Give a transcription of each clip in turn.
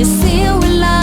you see we love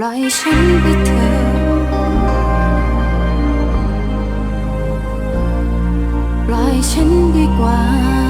ปล่อยฉันไปเถอะปล่อยฉันดีกว่า